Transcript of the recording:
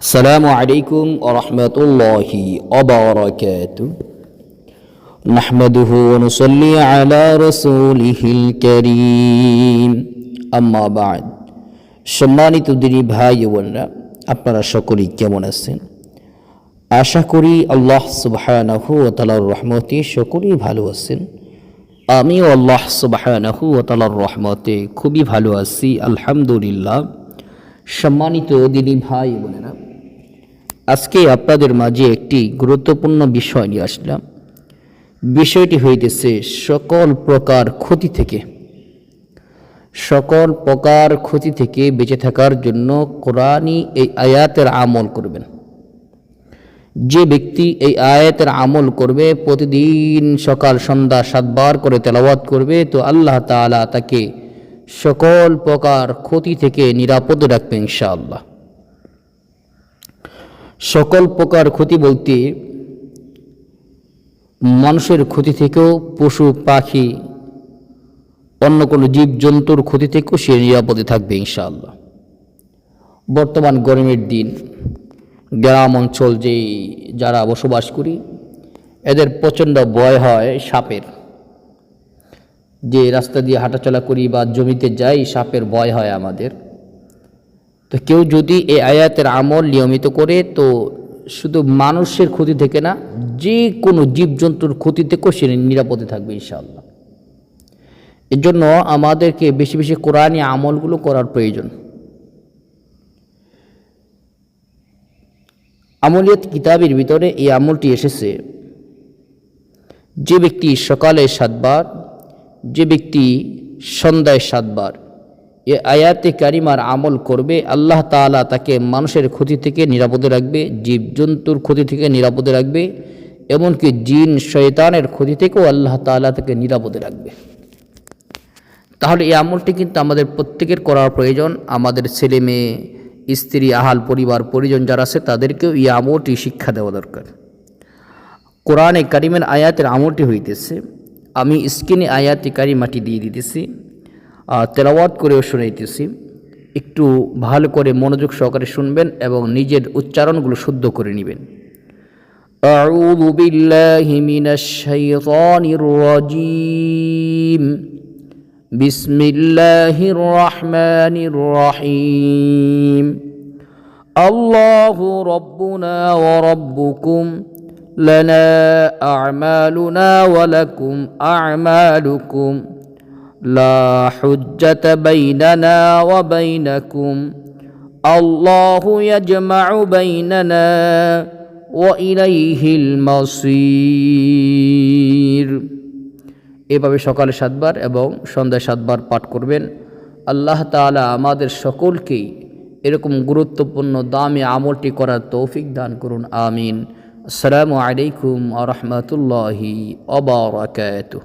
السلام عليكم ورحمة الله وبركاته نحمده ونصلي على رسوله الكريم أما بعد সম্মানিত দিনী ভাই বোনরা আপনারা সকলেই কেমন আছেন আশা করি আল্লাহ সুবাহানাহু ও তালার রহমতে সকলেই ভালো আছেন আমিও আল্লাহ সুবাহানাহু ও তালার রহমতে খুবই ভালো আছি আলহামদুলিল্লাহ সম্মানিত দিনী ভাই বোনেরা আজকে আপনাদের মাঝে একটি গুরুত্বপূর্ণ বিষয় নিয়ে আসলাম। বিষয়টি হইতেছে সকল প্রকার ক্ষতি থেকে। সকল প্রকার ক্ষতি থেকে বেঁচে থাকার জন্য কোরআনই এই আয়াতের আমল করবেন। যে ব্যক্তি এই আয়াতের আমল করবে, প্রতিদিন সকাল সন্ধ্যা সাতবার করে তেলাওয়াত করবে, তো আল্লাহ তাআলা তাকে সকল প্রকার ক্ষতি থেকে নিরাপদ রাখবে ইনশাআল্লাহ। সকল প্রকার ক্ষতি বলতে মানুষের ক্ষতি থেকেও পশু, পাখি, অন্য কোনো জীবজন্তুর ক্ষতি থেকেও সে নিরাপদে থাকবে ইনশাআল্লাহ। বর্তমান গরমের দিন, গ্রাম অঞ্চল যে যারা বসবাস করি, এদের প্রচণ্ড ভয় হয় সাপের। যে রাস্তা দিয়ে হাঁটাচলা করি বা জমিতে যাই, সাপের ভয় হয় আমাদের। তো কেউ যদি এই আয়াতের আমল নিয়মিত করে, তো শুধু মানুষের ক্ষতি থেকে না যে কোনো জীবজন্তুর ক্ষতি থেকেও সে নিরাপদে থাকবে ইনশাআল্লাহ। এর জন্য আমাদেরকে বেশি বেশি কোরআনী আমলগুলো করার প্রয়োজন। আমলিয়ত কিতাবের ভিতরে এই আমলটি এসেছে। যে ব্যক্তি সকালে সাতবার, যে ব্যক্তি সন্ধ্যায় সাতবার এ আয়াতে কারিমার আমল করবে, আল্লাহ তাআলা তাকে মানুষের ক্ষতি থেকে নিরাপদে রাখবে, জীবজন্তুর ক্ষতি থেকে নিরাপদে রাখবে, এমনকি জিন, শয়তানের ক্ষতি থেকেও আল্লাহ তাআলা তাকে নিরাপদে রাখবে। তাহলে এই আমলটি কিন্তু আমাদের প্রত্যেকের করার প্রয়োজন। আমাদের ছেলে মেয়ে, স্ত্রী, আহাল পরিবার, পরিজন যারা আছে, তাদেরকেও এই আমলটি শিক্ষা দেওয়া দরকার। কোরআনে কারিমের আয়াতের আমলটি হইতেছে, আমি স্ক্রিনে আয়াতি কারিমাটি দিয়ে দিতেছি। তেলাওয়াত করেও শুনাইতেছি একটু ভালো করে মনোযোগ সহকারে শুনবেন এবং নিজের উচ্চারণগুলো শুদ্ধ করে নেবেন أعوذ بالله من الشيطان الرجيم بسم الله الرحمن الرحيم الله ربنا وربكم لنا أعمالنا ولكم أعمالكم لا حجة بيننا وبينكم الله يجمع بيننا وإليه المصير এভাবে সকালে সাতবার এবং সন্ধ্যায় সাতবার পাঠ করবেন আল্লাহ তাআলা আমাদের সকলকেই এরকম গুরুত্বপূর্ণ দামি আমলটি করার তৌফিক দান করুন আমিন আসসালামু আলাইকুম আ রহমতুল্লাহি অবরাকাতুহ